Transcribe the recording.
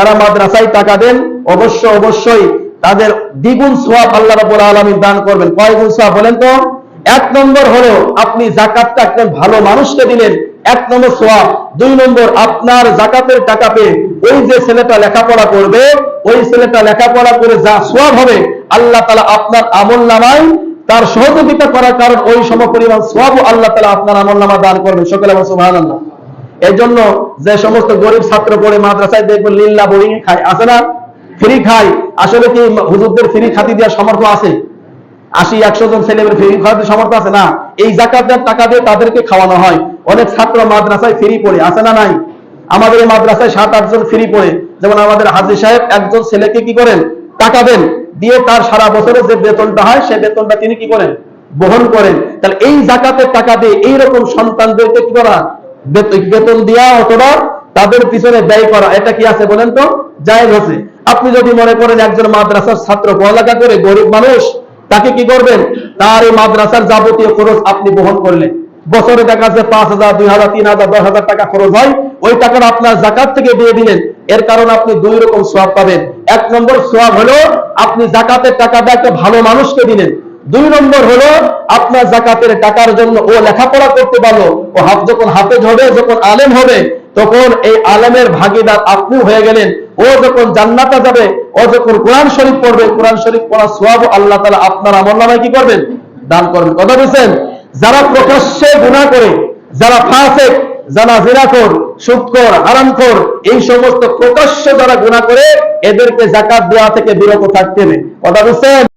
যারা মাদ্রাসায় টাকা দেন, অবশ্য অবশ্যই তাদের দ্বিগুণ সোয়াব আল্লাহ রাব্বুল আলামিন দান করবেন। কয় গুণ সোয়াব বলেন তো? এক নম্বর হলো আপনি জাকাতটা একজন ভালো মানুষকে দিলেন, এক নম্বর সোয়াব দুই নম্বর, আপনার জাকাতের টাকা পেয়ে ওই যে ছেলেটা লেখাপড়া করবে, ওই ছেলেটা লেখাপড়া করে যা সোয়াব হবে, আল্লাহ তালা আপনার আমল নামায় তার সহযোগিতা করার কারণ ওই সম পরিমাণ সোয়াব আল্লাহ তালা আপনার আমল নামা দান করবেন। সকলে আমার সুবহান আল্লাহ এই জন্য যে সমস্ত গরিব ছাত্র পড়ে মাদ্রাসায় দেখবেন লিল্লা বোরিং খায়, আছে না? ফ্রি খায়। আসলে কি হুজুরদের ফ্রি খাতি দেওয়ার সামর্থ্য আছে? আশি, একশো জন ছেলেমেয়ের ফ্রি খাওয়াতে সামর্থ্য আছে না? এই জাকাতের টাকা দিয়ে তাদেরকে খাওয়ানো হয়। অনেক ছাত্র মাদ্রাসায় ফ্রি পড়ে, আছে না নাই? আমাদের মাদ্রাসায় সাত আটজন ফ্রি পড়ে। যেমন আমাদের হাজির সাহেব একজন ছেলেকে কি করেন? টাকা দেন। দিয়ে তার সারা বছরের যে বেতনটা হয় সেই বেতনটা তিনি কি করেন? বহন করেন। তাহলে এই জাকাতের টাকা দিয়ে এইরকম সন্তানদেরকে কি করা বেতন দেওয়া অথবা তাদের পিছনে ব্যয় করা। এটা কি আছে বলেন তো? জায়েজ আছে। আপনি যদি মনে করেন একজন মাদ্রাসার ছাত্র পড়ালেখা করে গরিব মানুষ, তাকে কি করবেন? তার এই মাদ্রাসার যাবতীয় খরচ আপনি বহন করলেন। বছরে দেখা যাচ্ছে পাঁচ হাজার, দুই হাজার, তিন হাজার, দশ হাজার টাকা খরচ হয়। ওই টাকাটা আপনার জাকাত থেকে দিয়ে দিলেন। এর কারণে আপনি দুই রকম সোয়াব পাবেন। এক নম্বর সোয়াব হলো আপনি জাকাতের টাকাটা একটা ভালো মানুষকে দিলেন। দুই নম্বর হলো, আপনার জাকাতের টাকার জন্য ও লেখাপড়া করতে পারল। ও হাফ যখন হাফেজ হবে, যখন আলেম হবে, তখন এই আলেমের ভাগিদার আপনি হয়ে গেলেন। ও যখন জান্নাতে যাবে, ও যখন কোরআন শরীফ পড়বে, কোরআন শরীফ পড়া সোয়াব আল্লাহ তালা আপনার আমল নামায় কি করবেন? দান করবেন। কথা বলছেন? যারা প্রকাশ্যে গুণা করে, যারা ফাসেক, যারা জিরাখোর সুদখোর, হারামখোর, এই সমস্ত প্রকাশ্য যারা গুণা করে, এদেরকে জাকাত দেওয়া থেকে বিরত থাকতে হবে। কথা বুঝছেন